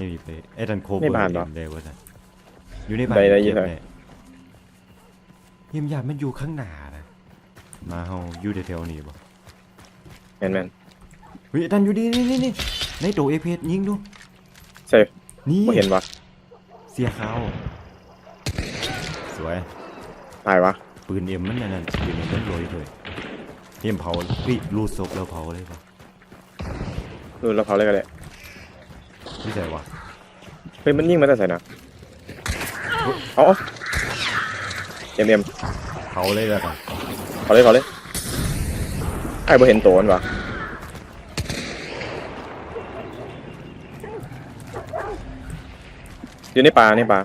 นี่ไปไอ้ดันโคเวในอบ้านร์เหรอเได้ว่าซั่นอยู่ในบ้านได้ได้ยิเก็นบเลยได้เยี่ยมยามมันอยู่ข้างหน้านะมาเฮาอยู่แถวๆนี้บ่แมนแมนเฮ้ยไอ้ดันอยู่ดีนี่นี่นี่ในตัวเอเพยิงดูใช่นี่ไม่เห็นวะเสียขาวสวยตายวะปืนเอ็มมันนั่นนั่นปืนเอ็มมันโรยเลยเอ็มเผาเฮ้ยรูดศพแล้วเผาเลยป่ะนู่นเราเผาเลยกันเลย ไม่ใช่วะเฮ้ยมันยิงมาแต่ใส่นะเอาเอาเอ็มเอ็มเผาเลยแล้วกันเผาเลยเผาเลยไอ้บ่เห็นตัวมันวะอยู่ในป่าในป่า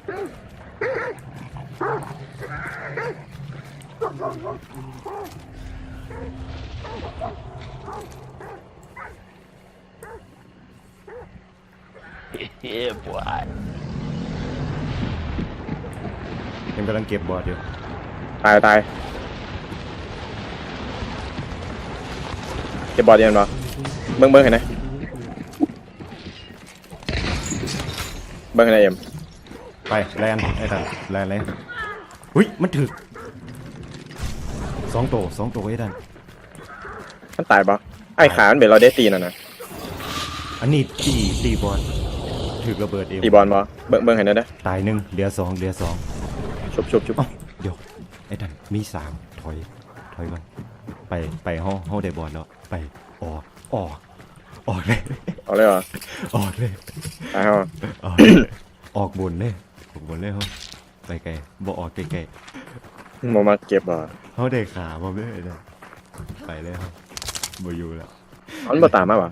เอ็มกำลังเก็บบอร์ดอยู่ ตายตายเก็บบอร์ดเย็นปะเบิ้งเบิ้งเห็นไหมเบิ้งเห็นไหมเอ็มไปแลนไอ้ดันแลนเลยหุ้ยมันถึกสองตัวสองตัวไอ้ดันมันตายปะไอ้ขามันเป็นเราได้ตีน่ะนะอันนี้ตีตีบอลถึกระเบิดเอ็มตีบอลปะเบิ้งเบิ้งเห็นไหมเด้อตายหนึ่งเหลือสองเหลือสองชุบชุบชุบเอ้าเดี๋ยว ไอ้ดันมีสามถอย ถอยก่อนไปไปห้องห้องได้บอลแล้วไปออกออกออกเลยเอาเลยเหรอออกเลยตายเหรอออกเลยออกบนเลยออกบนเลยเขาไปไกลบ่ออกไกลโมมาเก็บบ่ๆเขาได้ขาบ่เลยเด้อไปเลยครับบ่อยู่แล้วอันบ่ตามมาปะ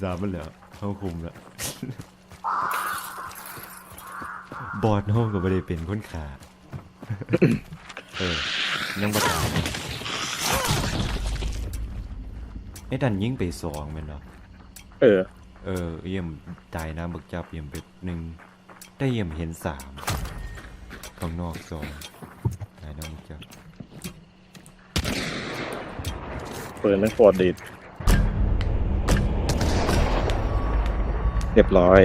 สามมันเหลือเขาคุมแล้วบอดเขาก็ไม่ได้เป็นคนขา เออ ยังบ่ตายไอ้ดันยิงไปสองแมันเนาะเออ เออ เยี่ยมตายน้ำบึกจับเยี่ยมไปหนึ่งได้เยี่ยมเห็นสามข้างนอกสองตายน้ำบึกจับปืนมันโคตรดีดเรียบร้อย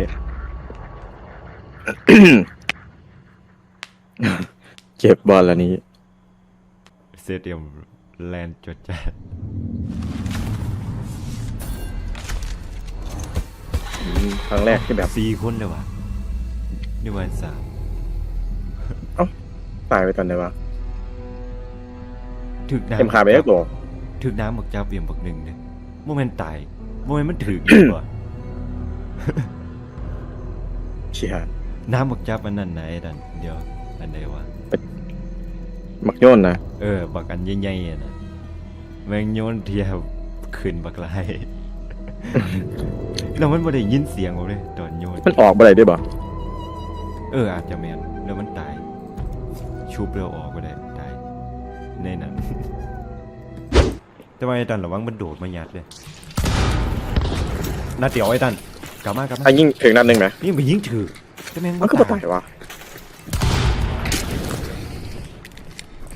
เก็บบอลแล้วนี้ เซตเยี่ยมแลนจดจัดอืมครั้งแรกที่แบบสี่คนเลยวะนี่วันสามตายไปตอนไหนวะถึกน้ำเต็มขาไปแล้วตัวถึกน้ำบักจับเยี่ยมบักหนึ่งเนี่ยโมเมนต์ตายโมเมนต์มันถึกอยู่วะเชียน้ำบักจับอันนั้นไหนดันเดี๋ยวอันไหนวะ มักโยนนะเออบักอันใหญ่ๆอะนะแมงโยนเทียบขึ้นบักไหลแล้วมันไม่ได้ยินเสียงผมเลยตอนโยนมันออกบ่ได้ด้วยบ่เอออาจจะแมนแล้วมันตาย ชุบเร็วออกก็ได้ตายในนั้นแต่ว่าไอ้ตันระวังมันโดดมายัดเลยนาเตียวไอ้ตันกลับมากลับมาไอ้ยิงถึงนัดหนึ่งไหมนี่ไปยิงถือแต่แม่งมันก็บ่ตายวะ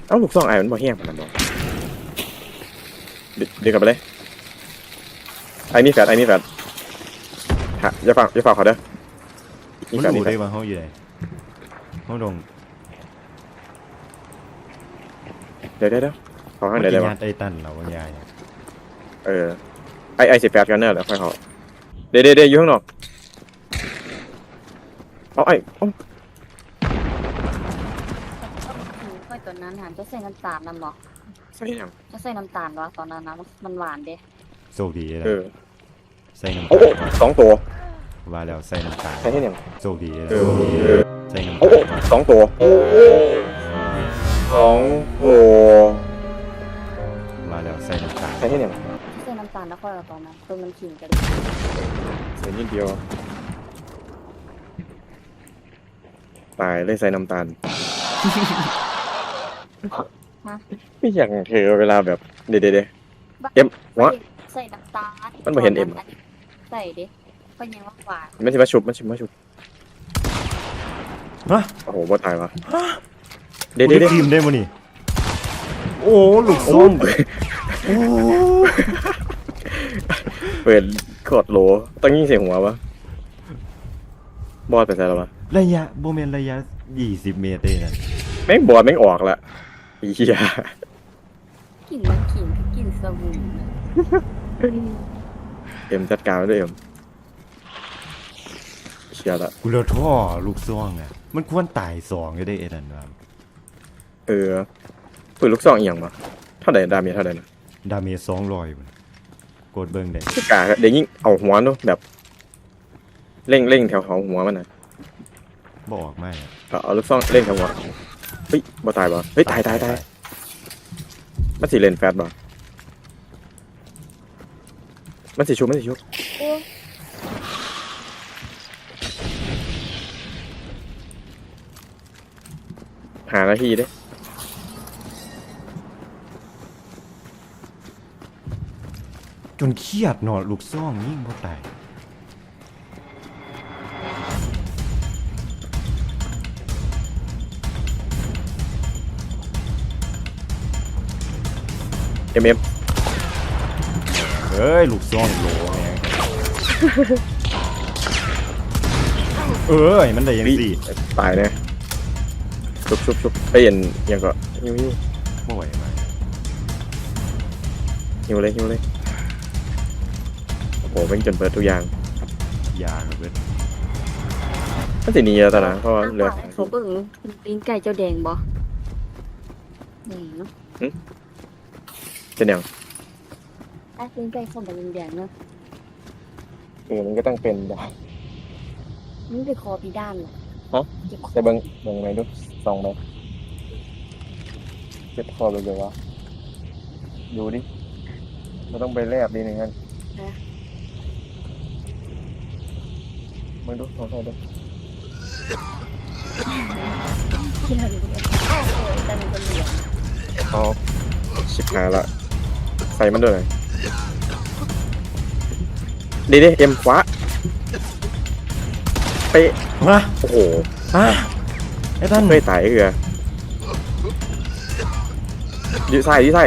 เอ้าลูกซองไอ้มันบ่แห้งปานนั้นบ่เดี๋ยวเดี๋ยวกลับไปเลยไอ้นี่แฟดไอ้นี่แฟดฮะอย่าฝากอย่าฝากเขาเด้อมันแฟดรู้นี่แฟได้ดว่าเขาอยู่ไหนเขาลงเดี๋ยวเดี๋ยวเดี๋ยวขอข้างมันเดี๋ยวจะเลยวะยัดไอ้ตันเราว่ายายเออไอไอสิแฟดกันเนอร์แล้วค่อยเขาเดี๋ยวเดี๋ยวเดี๋ยวอยู่ข้างนอกเอาไอ้เอา หันจะใส่น้ำตาลนำบอกใส่ยังจะใส่น้ำตาลวะตอนนั้นนะมันหวานเด้โชคดีนะเออใส่น้ำโอ้ตาโอ้ลสองตัวว่าแล้วใส่น้ำตาลใช่ที่ยังโชคดีนะเออใส่น้ำโอ้ตาโอ้ลมาสองตัวสองตัวว่าแล้วใส่น้ำตาลใช่ที่ยังใส่น้ำตาลแล้วค่อยเอาตอนนั้นตัวมันขิงกันใส่นิดเดียว ตายเลยใส่น้ำตาลฮะ ไม่อยากเธอเวลาแบบเดี๋ยวเดี๋ยวเดี๋ยวเอ็มวะใส่น้ำตาลมันบ่เห็นเอ็มใส่ดิก็ยังว่าหวานมันชิมาชุบมันชิมาชุบฮะโอ้โหบ่ตายวะเดี๋ยวเดี๋ยวเดี๋ยวทีมได้มั้นี่โอ้ลูกโอ้ส้มโเปิดโคตรโหลต้องยิงใส่หัวปะบอสไปใส่แล้ววะระยะโบเมนระยะยี่สิบเมตรเลยนะแม่งบอสแม่งออกละไอ้เหี้ยกินมันกินก็กินสบู่นะเอ็มจัดการมันด้วยเอ็มเชียร์ละกูเราท่อลูกซองอะ มันควรตายสองก็ได้เอ็ดันว่าเออปืนลูกซองเอียงมาเท่าไหร่ดาเมจเท่าไหร่นะดาเมจสองร้อยกดเบิ้งได้คือกาเดี๋ยวยิ่งเอาหัวเนอะแบบเร่งเร่งแถวหัวมันนะบออกไม่อะเอาเอาลูกซองเร่งแถวหัว เฮ้ยบ่ตายบ่เฮ้ยตายตายตายมันสิเลนแฟตบ่มันสิชุบมันสิชุบโอ้หานาทีเด้จนเครียดหนอลูกซองยิ่งพอตาย อ็มเอ็มเอ้ยลูกซองโหลแม่งเอ้ยมันได้ยังสี่ตายแน่ชุบชุบชุบเอ้ยเอ็นยังก็หิวหิวบ่ไหวมาหิวเลยหิวเลยโอ้โหเป็นจนเปิดทุกอย่างยาครับเว้ยมันสิหนีแล้วตอนนั้นเพราะว่าเหลือ เขาเบิ่งตีนไก่เจ้าแดงบ่แดงเนาะ เป็นอย่างอะตีนไก่เขาแบบแดงๆเนาะเออมันก็ต้องเป็นดามันไปคอพี่ด้านเหรอฮะเจ็บคอแต่เบิ่งเบิ่งไหนดูส่องไปเจ็บคอเลยเลยวะดูดิมันต้องไปแลบดีหนึ่งกันมึงดูลองใส่ดูที่เราอยู่เนี่ยโอ้ยแต่มันก็เหลืองเอาชิบหายละ ใส่มันด้วยหน่อยดีดิเอ็มขวาเป๊ะมาโอ้โหอะไอ้ท่านไม่ตายเอือยืดใส่ยืดใส่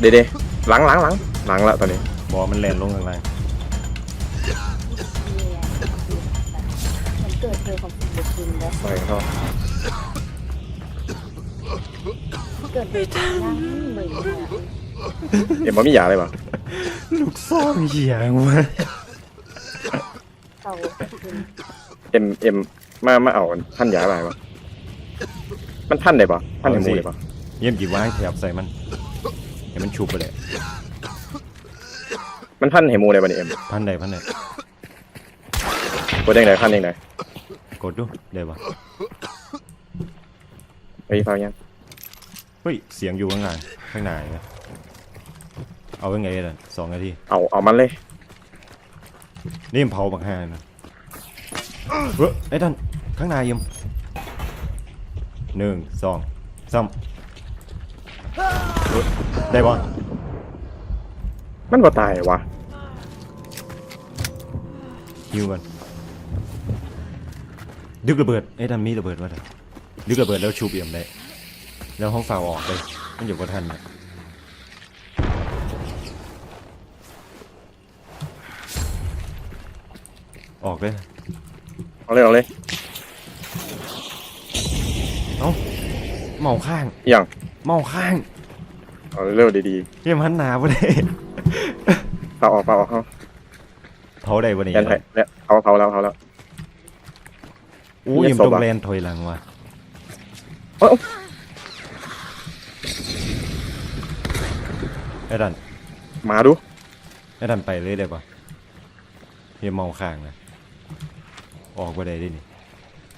เดี๋ยวเดี๋ยวหลังหลังหลังหลังละตอนนี้บอมันแลนลงข้างล่างเนี่ยมันเกิดเจอของสิ่งเด็กกินแล้วใส่เข้าเกิดโดยการนั่งเหมือนเนี่ย เอ็มมันมียาเลยปะลูกซองเหี้ยงวะเขากินเอ็มเอ็มมามาเอาท่านยาอะไรปะมันท่านได้ปะท่านเห็นมูได้ปะเยี่ยมกี่ว่างแถบใส่มันให้มันชุบไปเลยมันท่านเห็นมูได้ปะเนี่ยเอ็มพันใดพันใดกดยังไงท่านยังไงกดดูได้ปะไอ้ยฟังยังเฮ้ยเสียงอยู่ข้างล่างข้างในนะ เอาเป็นไงล่ะสองนาที เอาเอามันเลย นี่มันเผาบักฮานะเฮ้ยไอ้ท่านข้างในยิมหนึ่งสองสามเฮ้ยได้ปะมันบ่ตายวะฮิวกันดึกระเบิดไอ้ท่านมีระเบิดวะท่านดึกระเบิดแล้วชูเปี่ยมได้ แล้วห้องฝ่าออกเลยมันอยู่กับท่านนะ ออกเลย เอาเลยเอาเลยเมาข้างอหย่างเมาข้างเอาเร็วๆดีเยี่ยมหันหนาปะเนี่ยๆเผาออกเผาออกเขาเผาได้ปะเนี่ยแกนไผ่แล้วเอาเผาแล้วเผาแล้ว อู้ยเยี่ยิยมมศพต้องอะแลนถอยหลังว่ะเอ้าไอ้ดันมาดูไอ้ดันไปเลยได้ปะเยี่ยมเมาข้างนะ ออกปะได้ดินี่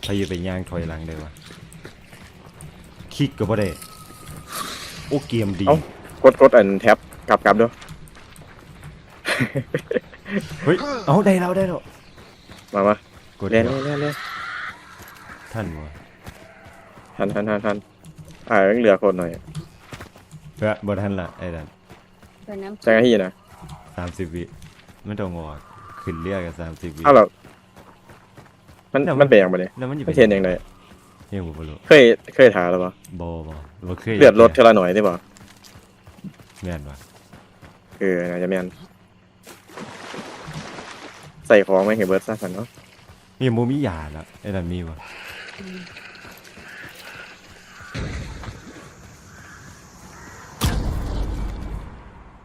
พยายไปย่างถอยหลังได้ปะคิกก็ปะได้โอ้เกมดีกดกดอันแท็บกลับกลับด้วยเฮ้ย เอาได้แล้วได้แล้วมามา กดเล่นแล้วเล่นเล่นท่านวะทันทันทันทันอ่ายังเหลือคนหน่อยเฮ้ยบ่ทันละไอ้ดันเป็นน้ำใช้หน้าที่นะสามสิบวิไม่ต้องงอกขึ้นเรียกกันสามสิบวิเอาหรอ มันมันเป็นยังไงเนี่ยแล้วมันอยู่มันเทียนยังไงเยี่ยมบ่รู้เคยเคยถามแล้วปะบ่บ่บ่เคยเลือดลดเท่าละหน่อยได้ปะแม่นปะเออน่าจะแม่นใส่ของไหมเห็นเบิร์ดซะสันเนาะนี่บ่มียาแล้วไอ้นั่นมีบ่อืม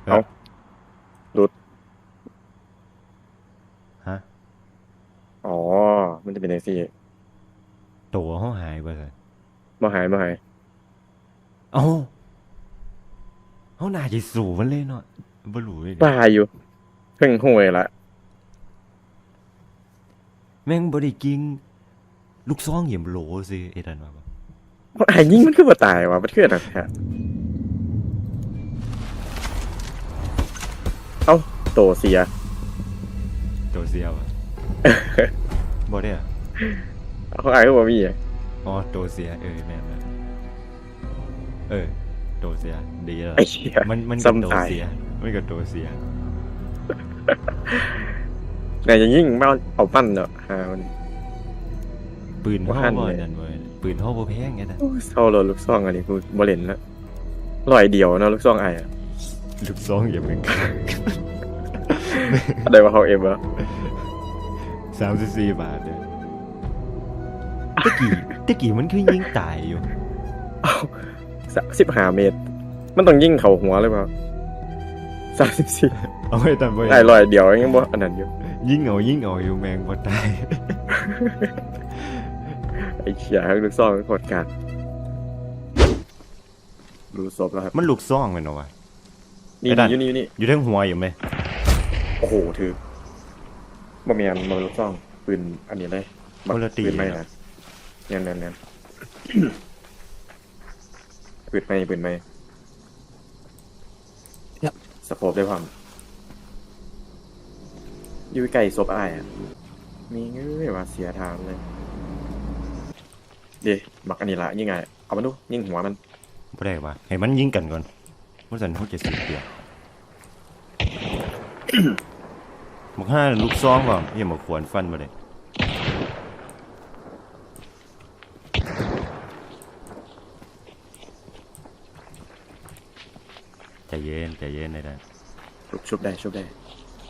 เอาหลุด ฮะ อ๋อ มันจะเป็นไงซี่ตัวเฮาหายบ่ซั่นมาหายมาหายเอ้าเฮาน่าสิสู้มันเลยเนาะบ่รู้เลยตายอยู่เพิ่งห่วยละแม่งบ่ได้กิง ลูกซองเหยี่ยมโหลซิไอ้นั่นว่าบ่ไอ้ยิงมันคือมาตายวะมันคืออะไรฮะเอ้าโตเสียตัวเสียวอะ บ่ได้อะเขาไอ้ก็บอกมีอะอ๋อตัวเสียเออแม่นแล้วเออตัวเสียดีแล้วไอ้เหี้ย มันมันก็ซ้ำตัวตาย เสียมันก็ตัวเสียไงจะยิงมาเอาปั้นเนาะฮะมัน ปืนบ่เฮาทันบ่เลย นั่นเว้ยปืนเฮาบ่แพงไงนะเศร้าเลยลูกซองอันนี้กูบ่เล่นละร้อยเดียวเนาะลูกซองไอ้อะลูกซองอย่าเพิ่งได้ว่าเขาเอ็มวะ 34บาทเด้อตะกี้ตะกี้มันคือยิงตายอยู่สิบห้าเมตร มันต้องยิงเข่าหัวเลยเปล่าสามสิบสี่เอาไว้ตามไว้ได้ร้อยเดียวยังบ่อันนั้นอยู่ยิงเอายิงเอาอยู่แมงบ่ตายไอ้เขียลูกซองโคตรการดูศพแล้วครับมันลูกซองแม่นบ่วะนี่ไอ้นั่นอยู่นี่อยู่นี่อยู่เทั้งหัวอยู่ไหมโอ้โหถือ บ่แม่นบ่ลูกซองปืนอันนี้เลยบักคนละตี ปืนไม่นะนะเนียนเนียนเนียนปืนไม่ปืนไม่สโคปได้ความอยู่ใกล้ศพอ้ายอะ มีเงยว่าเสียทางเลยเดี๋ยวบักอันนี้ละยิงไงเอามันดูยิงหัวมัน บ่ได้ว่าให้มันยิงกันก่อนบ่ซั่นเฮาจะเสียเปรียบ บักห้าลูกซองบ่อย่ามาขวนฟันบ่ได้ใจเย็นใจเย็นได้ได้ชุบชุบได้ชุบได้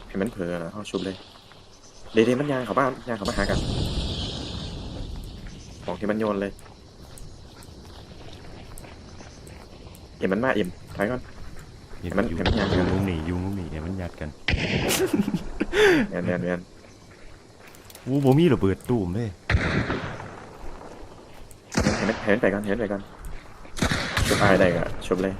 ให้มันเผลอแล้วเขาชุบเลยเดี๋ยวเดี๋ยวมันยางเขาบ้านยางเขามาหากันของที่มันโยนเลยเอ็มมันมาเอ็มถอยก่อนอย่าให้มันอยู่ให้มันยากอยู่มุมนี้อยู่มุมนี้ให้มันยัดกัน แมนแมนแมนอู้บ่มีระเบิดตูมเด้เห็นไหมเห็นไปก่อนเห็นไปก่อนชุบอายได้ก็ชุบเลย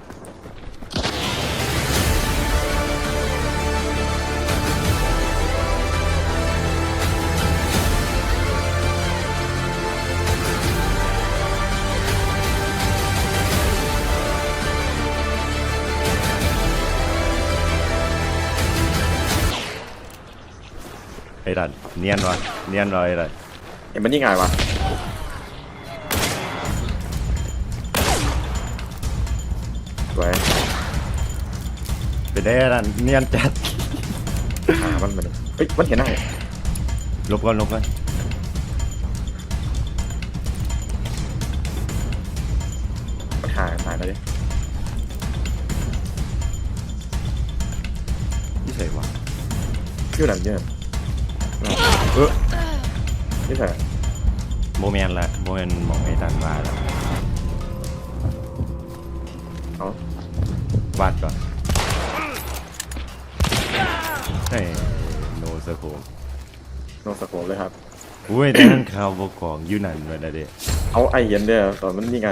ไอ้ดันเนียนวะเนียนวะไอ้ดันเอ็มมันยิงไงวะสวยเป็นได้ไอ้ดันเนียนจัดหามันมันเฮ้ยมันเห็นได้ลบก่อนลบก่อนมันหาหาแล้วดินี่ใส่วะชื่อหนังเยอะ เออนี่ใส่โมแมนละโมแมนมองไอ้ดันมาแล้วเอาวาดก่อนให้โนสโคมโนสโคปเลยครับ อุ้ยแต่นั่นข่าวบกองอยู่นั่นมาเด้เอาไอเห็นเด้อตอนมันยิงไง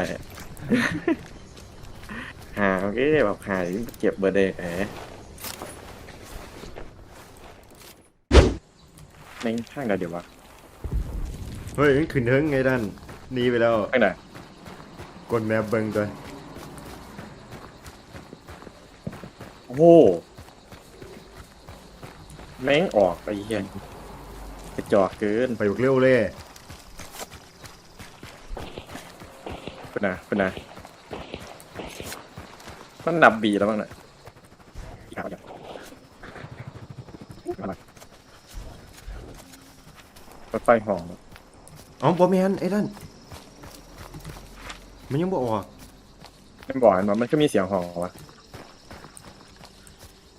หาโอเคแบบหาเก็บเบอร์เดย์แหม แม่งข้างเดียวเดี๋ยววะเฮ้ยมันขึ้นเทิงไงดันหนีไปแล้วข้างไหนกดแมปเบิ่งตัวโอ้โหแม่งออกไปเฮียกระจอกเกินไปบุกเร็วเลยเป็นนะเป็นนะมันนับบีแล้วบ้างน่ะอีกแล้วเนี่ยมารถ ไฟหองอ๋อบ่แม่นไอ้ดันมันยังบ่ออกไม่บอกมันมันก็มีเสียงหองวะ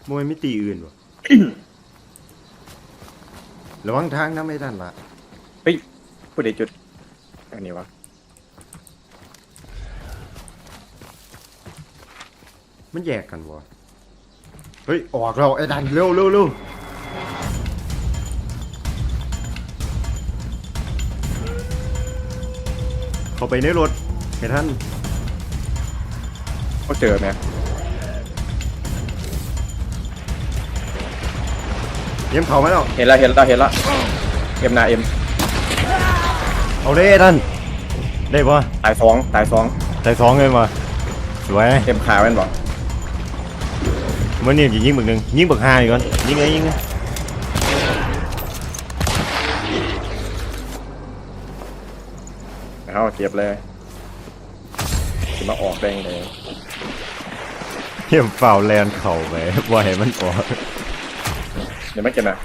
บ่แม่นมีตีอื่นบ่ระวังทางนำไอ้ดันล่ะเฮ้ยผู้ใดจุดอันนี้วะมันแยกกันวะเฮ้ยออกเราไอ้ดันเร็วเร็วเร็ว เข้าไปในรถให้ท่านเขาเจอไหมเยี่ยมเขาไหมเนาะเห็นแล้วเห็นแล้วเห็นแล้วเอ็มนาเอ็มเอาเลยไอ้ดันได้ปะตายสองตายสองได้สองเลยมาสวยเอ็มขาแม่นบอกมันนี่จะยิงบึกหนึ่งยิงบึกห้าอีกก่อนยิงไงยิงไง เอาเก็บเลยจะมาออกแดงเลยเยี่ยมเฝ้าแลนเข่าไปว่าให้มันออกเดี๋ยวไม่เก็บนะ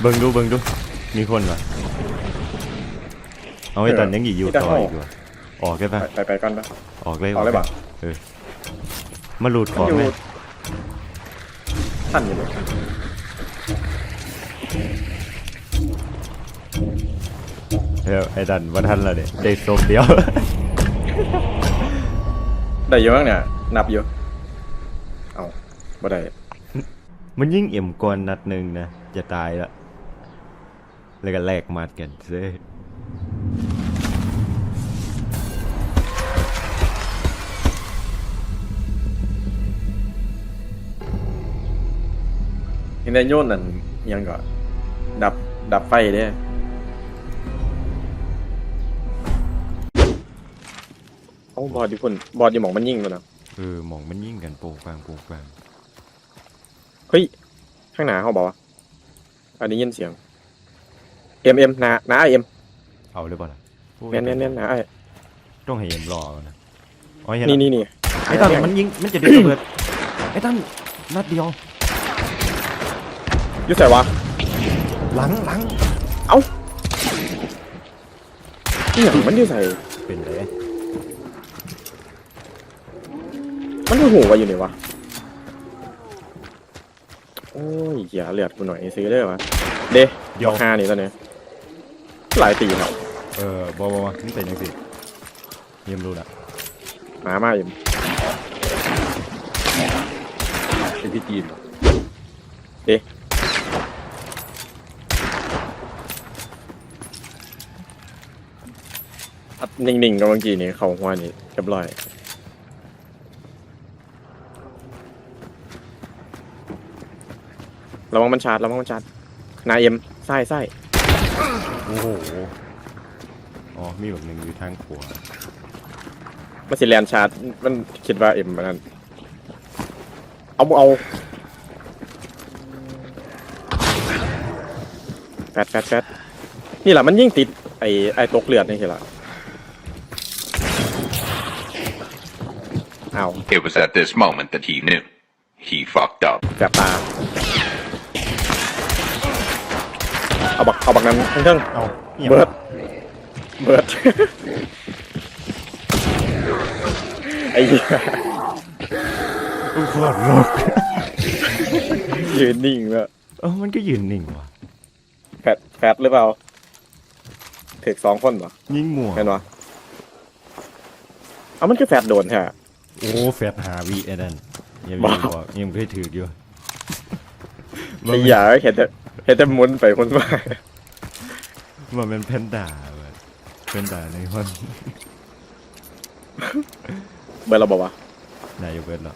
เบิ่งดูเบิ่งดู มีคนเหรอเอาไอ้ตันยังอยู่ต่ออีกวะออกได้ไปปะไปไปก่อนปะออกเลยออกเลยปะเออมาหลุดของอยู่ไหมท่านอยู่เลย เดี๋ยวไอ้ดันว่าทันแล้วเด็ได้ศพเดียว ได้เยอะเนี่ย นับอยู่เอาบ่ได้ มันยิ่งเอี่ยมก่อนนัดหนึ่งนะ จะตายละแล้วก็แลกหมัดกันเซ่เห็นได้โยนนั่นยังก่อนดับดับไฟเด้ อาบอดดิคนบอดดิหมองมันยิ่งแล้วนะเออหมองมันยิ่งกันโปงปังโปงปังเฮ้ยข้างหน้าเขาบอกว่าอันนี้ยินเสียงเอ็มเอ็มนานาเอ็มเอาเลยป่ะล่ะเน่นเน่นเน่นนาไอ้ต้องให้เอ็มรอก่อนนะอ๋อเห็นนี่ละนี่นี่ไอ้ตันมันยิงมันจะได้ระเบิดไอ้ตันนัดเดียวอยุ่ใส่วะหลังหลังนี่อย่างมันอยุ่ใส่เป็นไร มันคือหูวะอยู่ไหนวะ โอ้ยอย่าเลือดกูหน่อยซื้อได้วะเดเดียวห้านี่ตอนนี้หลายตีครับเออบอบอมันเป็นยังสิเยี่ยมรู้ละหมามาเอ็มเป็นพี่จีนอัดนิ่งๆกับเมื่อกี้นี่ เขาหัวนี่เรียบร้อย ระวังมันชาร์จระวังมันชาร์จนายเอ็มไส้ไส้โอ้โห อ๋อ มีแบบหนึ่งอยู่ทางขวามันสิแลนชาร์จมันคิดว่าเอ็มมันนั่นเอาเอาแฟดแฟดแฟดนี่แหละมันยิ่งติดไอ้ไอ้ตกเลือดนี่สิละเอา It was at this moment that he knew. He fucked up. แสบตา เอาบักเอาบักนั้นทั้งทั้งเอาอียงเบิร์ดเบิร์ด ไอ้เหี้ยอู้โคตรโลกยืนนิ่งแล้วเออมันก็ยืนนิ่งว่ะแฟดแฟดหรือเปล่าถึกสองคนเหรอยิงมั่วเห็นวะเอามันคือแฟดโดนแท้ โอ้แฟดหาวีไอ้นั่นยังบ้ายังบอกยังเคยถืออยู่ไอ้หยาเห็นแต่เห็นแต่หมุนไปหมุนมา มันเป็นเพนด้าเว้ยเพนด้าในห้องเบอร์เราบอกว่า นายกเบิร์ดหรอ